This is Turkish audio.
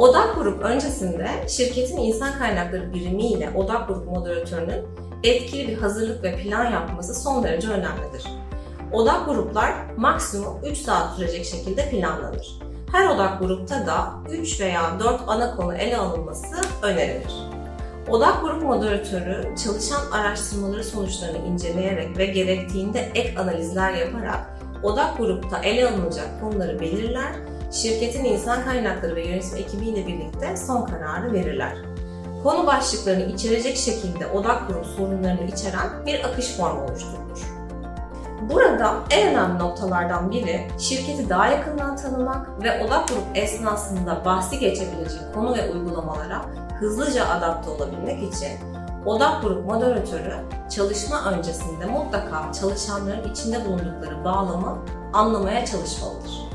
Odak grup öncesinde şirketin insan kaynakları birimi ile odak grup moderatörünün etkili bir hazırlık ve plan yapması son derece önemlidir. Odak gruplar maksimum 3 saat sürecek şekilde planlanır. Her odak grupta da 3 veya 4 ana konu ele alınması önerilir. Odak grup moderatörü çalışan araştırmaları sonuçlarını inceleyerek ve gerektiğinde ek analizler yaparak odak grupta ele alınacak konuları belirler, şirketin insan kaynakları ve yönetim ekibiyle birlikte son kararı verirler. Konu başlıklarını içerecek şekilde odak grup sorunlarını içeren bir akış formu oluşturulur. Burada en önemli noktalardan biri şirketi daha yakından tanımak ve odak grup esnasında bahsi geçebilecek konu ve uygulamalara hızlıca adapte olabilmek için odak grup moderatörü çalışma öncesinde mutlaka çalışanların içinde bulundukları bağlamı anlamaya çalışmalıdır.